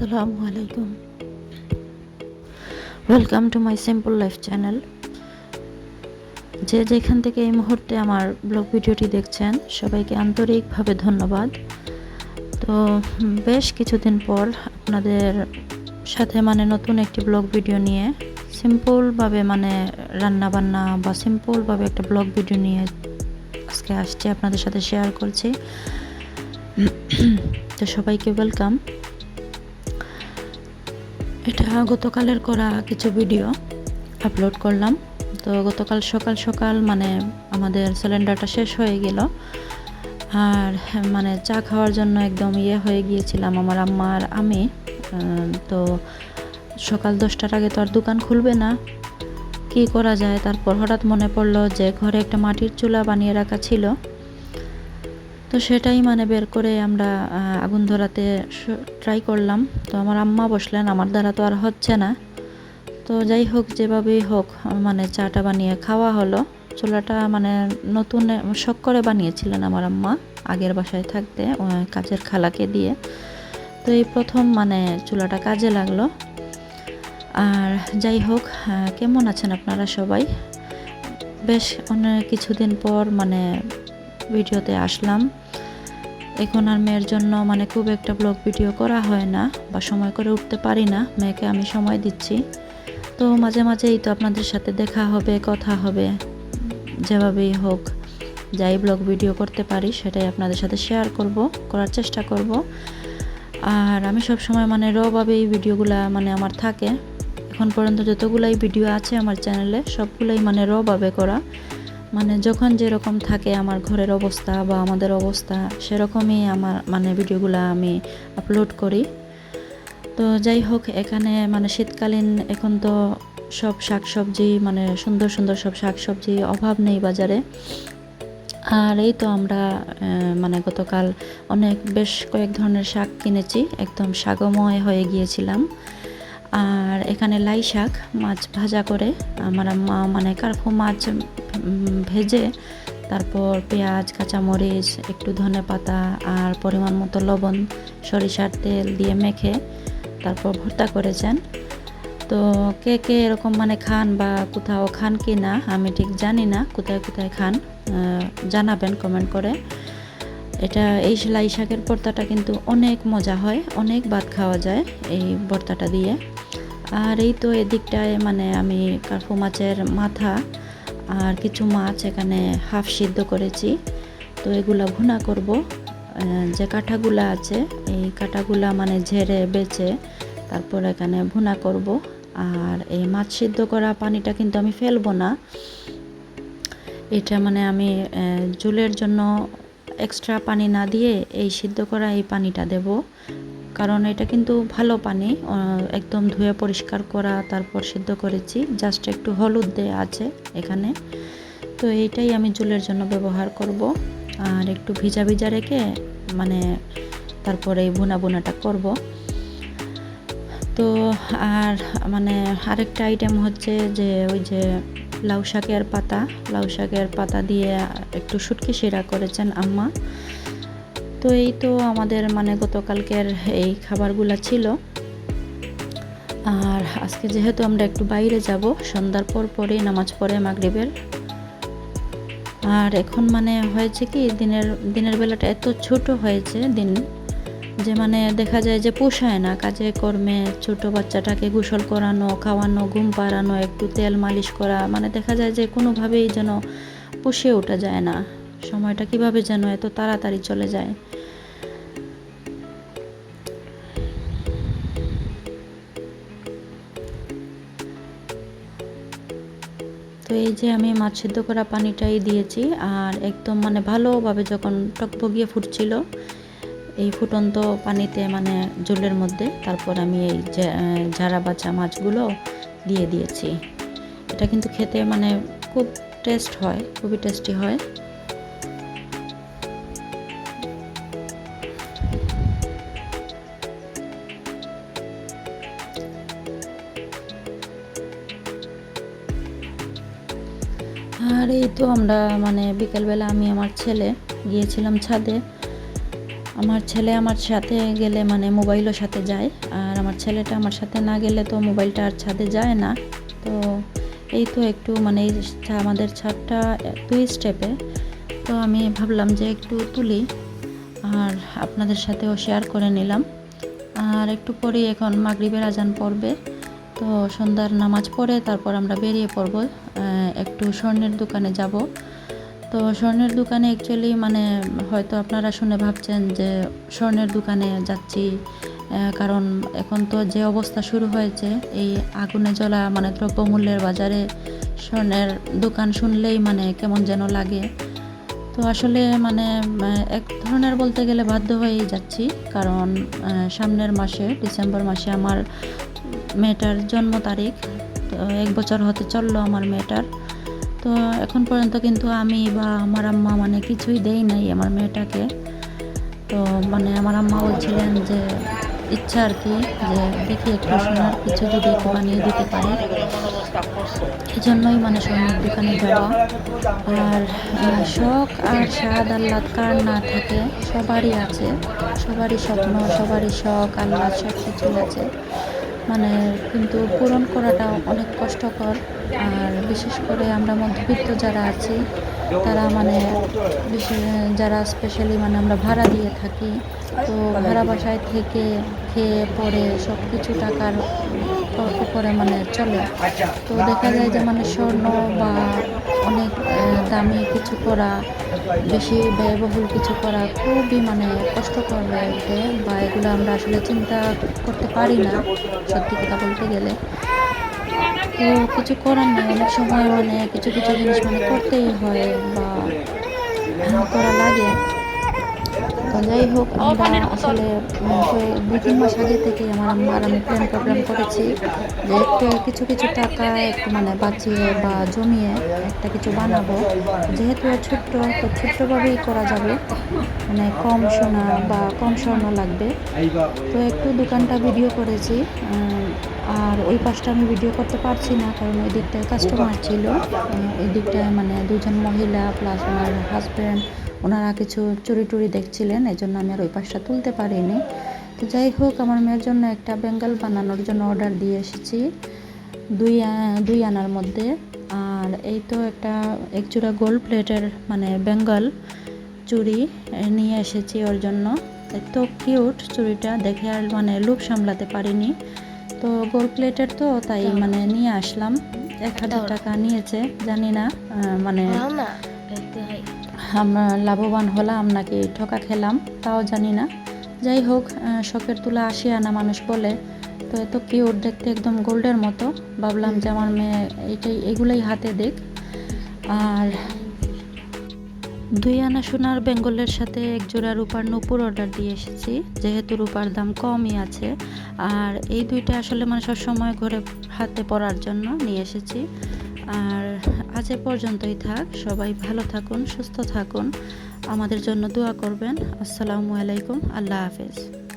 আসসালামু আলাইকুম। Welcome to my simple life channel যে যেখান থেকে এই মুহূর্তে আমার ব্লগ ভিডিওটি দেখছেন, সবাইকে আন্তরিকভাবে ধন্যবাদ। তো, বেশ কিছুদিন পর আপনাদের সাথে মানে নতুন একটি ব্লগ ভিডিও নিয়ে সিম্পলভাবে মানে রান্না বান্না বা সিম্পলভাবে একটা ব্লগ ভিডিও নিয়ে আজকে আসছি, আপনাদের সাথে শেয়ার করছি। তো সবাইকে ওয়েলকাম এটা গতকালের করা কিছু ভিডিও আপলোড করলাম। তো গতকাল সকাল সকাল মানে আমাদের সিলিন্ডারটা শেষ হয়ে গেল। আর মানে চা খাওয়ার জন্য একদম ইয়ে হয়ে গিয়েছিলাম আমার আম্মা আর আমি। তো সকাল দশটার আগে তো আর দোকান খুলবে না। কি করা যায়? তারপর হঠাৎ মনে পড়ল যে ঘরে একটা মাটির চুলা বানিয়ে রাখা ছিল। তো সেটাই মানে বের করে আমরা আগুন ধরাতে ট্রাই করলাম। তো আমার আম্মা বসলেন, আমার দ্বারা তো আর হচ্ছে না। তো যাই হোক, যেভাবেই হোক মানে চাটা বানিয়ে খাওয়া হলো। চুলাটা মানে নতুন, শখ করে বানিয়েছিলেন আমার আম্মা, আগের বাসায় থাকতে কাজের খালাকে দিয়ে। তো এই প্রথম মানে চুলাটা কাজে লাগল। আর যাই হোক কেমন আছেন আপনারা সবাই? বেশ অনেক কিছুদিন পর মানে ভিডিওতে আসলাম। এখন আর মেয়ের জন্য মানে খুব একটা ব্লগ ভিডিও করা হয় না বা সময় করে উঠতে পারি না, মেয়েকে আমি সময় দিচ্ছি। তো মাঝে মাঝেই তো আপনাদের সাথে দেখা হবে, কথা হবে, যেভাবেই হোক, যাই ব্লগ ভিডিও করতে পারি সেটাই আপনাদের সাথে শেয়ার করব, করার চেষ্টা করব। আর আমি সব সময় মানে রভাবে এই ভিডিওগুলা মানে আমার থাকে। এখন পর্যন্ত যতগুলাই ভিডিও আছে আমার চ্যানেলে সবগুলাই মানে রভাবে করা। মানে যখন যেরকম থাকে আমার ঘরের অবস্থা বা আমাদের অবস্থা, সেরকমই আমার মানে ভিডিওগুলো আমি আপলোড করি। তো যাই হোক, এখানে মানে শীতকালীন এখন তো সব শাকসবজি মানে সুন্দর সুন্দর সব শাকসবজি অভাব নেই বাজারে। আর এই তো আমরা মানে গতকাল অনেক বেশ কয়েক ধরনের শাক কিনেছি, একদম শাকময় হয়ে গিয়েছিলাম। আর এখানে লাই শাক, মাছ ভাজা করে আমার মা মানে কার্ফু মাছ ভেজে তারপর পেঁয়াজ, কাঁচামরিচ, একটু ধনে পাতা আর পরিমাণ মতো লবণ, সরিষার তেল দিয়ে মেখে তারপর ভর্তা করেছেন। তো কে কে এরকম মানে খান বা কোথাও খান কি না, আমি ঠিক জানি না, কোথায় কোথায় খান জানাবেন কমেন্ট করে। এটা এই সেলাই শাকের ভর্তাটা কিন্তু অনেক মজা হয়, অনেক ভাত খাওয়া যায় এই ভর্তাটা দিয়ে। আর এই তো এদিকটায় মানে আমি কার্ফু মাছের মাথা আর কিছু মাছ এখানে হাফ সিদ্ধ করেছি। তো এগুলা ভুনা করব। যে কাঁটাগুলা আছে, এই কাঁটাগুলা মানে ঝেড়ে বেছে তারপর এখানে ভুনা করব। আর এই মাছ সিদ্ধ করা পানিটা কিন্তু আমি ফেলব না। এটা মানে আমি জুলের জন্য এক্সট্রা পানি না দিয়ে এই সিদ্ধ করা এই পানিটা দেব। কারণ এটা কিন্তু ভালো পানি একদম ধুয়ে পরিষ্কার করা, তারপর সিদ্ধ করেছি। জাস্ট একটু হলুদ দেয়া আছে এখানে। তো এইটাই আমি চুলের জন্য ব্যবহার করব। আর একটু ভিজা ভিজা রেখে মানে তারপরে এই বোনা বোনাটা করব। তো আর মানে আরেকটা আইটেম হচ্ছে যে, ওই যে লাউ শাকের পাতা। লাউ শাকের পাতা দিয়ে একটু শুটকি শিরা করেছেন আম্মা। তো এই তো আমাদের মানে গতকালকের এই খাবারগুলো ছিল। আর আজকে যেহেতু আমরা একটু বাইরে যাব, সন্ধ্যার পর পরে, নামাজ পড়ে মাগরিবের। আর এখন মানে হয়েছে কি, দিনের দিনের বেলাটা এত ছোট হয়েছে দিন যে মানে দেখা যায় যে পোষায় না। কাজে, কর্মে ছোট বাচ্চাটাকে গোসল করানো, খাওয়ানো, ঘুম পাড়ানো, একটু তেল মালিশ করা মানে দেখা যায় যে কোনোভাবেই যেন পুষিয়ে ওঠা যায় না। সময়টা কীভাবে যেন এত তাড়াতাড়ি চলে যায়। তো এই যে আমি মাছ সেদ্ধ করা পানিটাই দিয়েছি আর একদম মানে ভালোভাবে যখন টকবগিয়ে ফুটছিল, এই ফুটন্ত পানিতে মানে জলের মধ্যে তারপর আমি এই ঝাড়া বাচ্চা মাছগুলো দিয়ে দিয়েছি। এটা কিন্তু খেতে মানে খুব টেস্ট হয়, খুবই টেস্টি হয়। আর এই তো আমরা মানে বিকেলবেলা আমি আমার ছেলে গিয়েছিলাম ছাদে। আমার ছেলে আমার সাথে গেলে মানে মোবাইলও সাথে যায়, আর আমার ছেলেটা আমার সাথে না গেলে তো মোবাইলটা আর ছাদে যায় না। তো এই তো একটু মানে এই আমাদের ছাদটা দুই স্টেপে তো আমি ভাবলাম যে একটু তুলি, আর আপনাদের সাথেও শেয়ার করে নিলাম। আর একটু পরেই এখন মাগরিবের আজান পড়বে। তো সন্ধ্যার নামাজ পড়ে তারপর আমরা বেরিয়ে পড়ব একটু স্বর্ণের দোকানে যাব। তো স্বর্ণের দোকানে অ্যাকচুয়ালি মানে হয়তো আপনারা শুনে ভাবছেন যে স্বর্ণের দোকানে যাচ্ছি কারণ এখন তো যে অবস্থা শুরু হয়েছে, এই আগুনে জ্বলা মানে দ্রব্যমূল্যের বাজারে স্বর্ণের দোকান শুনলেই মানে কেমন যেন লাগে। তো আসলে মানে এক ধরনের বলতে গেলে বাধ্য হয়েই যাচ্ছি, কারণ সামনের মাসে, ডিসেম্বর মাসে আমার মেয়েটার জন্ম তারিখ, তো এক বছর হতে চলল আমার মেয়েটার। তো এখন পর্যন্ত কিন্তু আমি বা আমার আম্মা মানে কিছুই দেই নাই আমার মেয়েটাকে। তো মানে আমার আম্মা বলছিলেন যে ইচ্ছা আর কি যে দেখি একটু সোনার কিছু যদি একটু বানিয়ে দিতে পারি। এই জন্যই মানে স্বর্ণের দোকানে যাওয়া। আর শখ আর স্বাদ আহ্লাদ কার না থাকে, সবারই আছে। সবারই স্বপ্ন, সবারই শখ, আহ্লাদ সব কিছুই আছে। মানে কিন্তু পূরণ করাটা অনেক কষ্টকর। আর বিশেষ করে আমরা মধ্যবিত্ত যারা আছি, তারা মানে বিশেষ, যারা স্পেশালি মানে আমরা ভাড়া দিয়ে থাকি, তো ভাড়া বাসায় থেকে খেয়ে পরে সব কিছু টাকার করে মানে চলে। তো দেখা যায় যে মানে স্বর্ণ বা অনেক দামি কিছু করা, বেশি ব্যয়বহুল কিছু করা খুবই মানে কষ্টকর হয়ে ওঠে বা এগুলো আমরা আসলে চিন্তা করতে পারি না, সত্যি কথা বলতে গেলে। তো কিছু করার নেই, অনেক সময় মানে কিছু কিছু জিনিস মানে করতেই হয়, বা করা লাগে। তো যাই হোক আমরা আসলে দুই তিন মাস আগে থেকে আমার আম্মা আর আমি প্ল্যান প্রোগ্রাম করেছি যে একটু কিছু কিছু টাকা একটু মানে বাঁচিয়ে বা জমিয়ে একটা কিছু বানাবো। যেহেতু ছোট্ট তো ছোট্টভাবেই করা যাবে। মানে কম সোনা বা কম স্বর্ণ লাগবে। তো একটু দোকানটা ভিডিও করেছি আর ওই পাশটা আমি ভিডিও করতে পারছি না কারণ ওই দিকটায় কাস্টমার ছিল। এই দিকটায় মানে দুজন মহিলা প্লাস ওনার হাজব্যান্ড ওনারা কিছু চুরি টুরি দেখছিলেন এই জন্য আমি আর ওই পাশটা তুলতে পারিনি। তো যাই হোক আমার মেয়ের জন্য একটা বেঙ্গল বানানোর জন্য অর্ডার দিয়ে এসেছি দুই দুই আনার মধ্যে। আর এই তো একটা এক জোড়া গোল্ড প্লেটের মানে বেঙ্গল চুড়ি এ, নিয়ে এসেছি ওর জন্য। এত কিউট চুড়িটা দেখে আর মানে লোভ সামলাতে পারিনি। তো গোল্ড প্লেটের তো তাই মানে নিয়ে আসলাম। এক হাজার টাকা নিয়েছে জানি না মানে লাভবান হলাম নাকি ঠকা খেলাম তাও জানি না। যাই হোক শখের তুলা আসি আনা মানুষ বলে তো এত কিউট দেখতে একদম গোল্ডের মতো। ভাবলাম যে আমার মেয়ে এইটাই এগুলোই হাতে দেখ। আর দুই আনা সোনার বেঙ্গলের সাথে এক জোড়া রূপার নূপুর অর্ডার দিয়ে এসেছি যেহেতু রূপার দাম কমই আছে। আর এই দুইটা আসলে মানে সবসময় ঘরে হাতে পরার জন্য নিয়ে এসেছি। আর আজ পর্যন্তই থাক। সবাই ভালো থাকুন, সুস্থ থাকুন। আমাদের জন্য দোয়া করবেন। আসসালামু আলাইকুম। আল্লাহ হাফেজ।